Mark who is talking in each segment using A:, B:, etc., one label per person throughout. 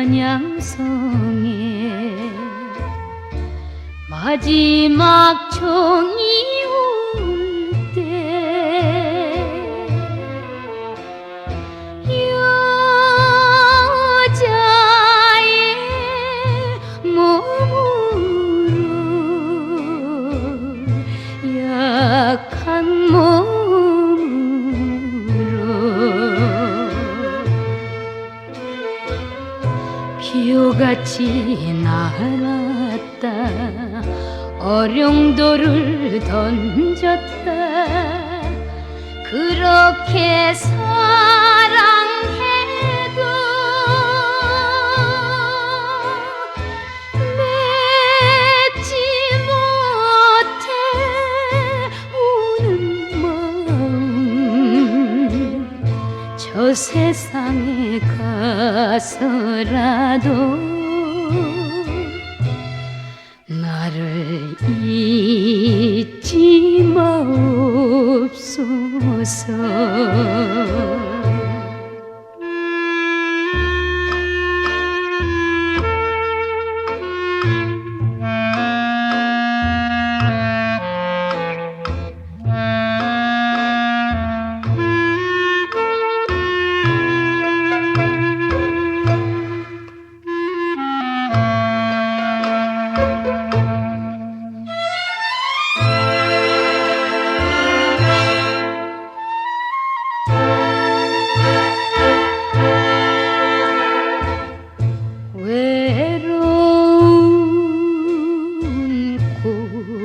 A: 여성의 마지막 종이 울 기호같이 날았다. 어룡도를 던졌다. 그렇게 사 저 세상에 가서라도 나를 잊지 마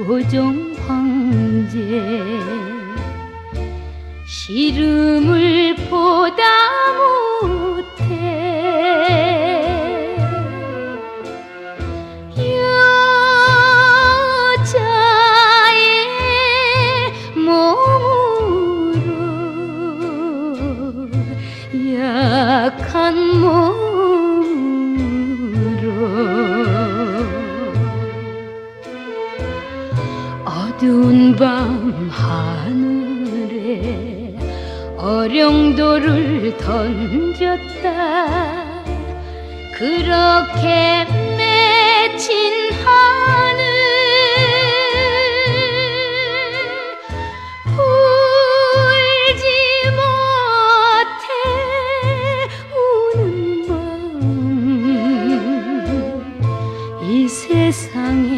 A: 고종 황제. 시름을 보다 못해 여자의 몸으로 약한 몸 어두운 밤 하늘에 어령도를 던졌다. 그렇게 맺힌 하늘 울지 못해 우는 마음. 이 세상에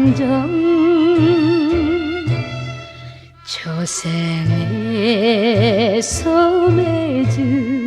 A: 한정 저생에서 맺은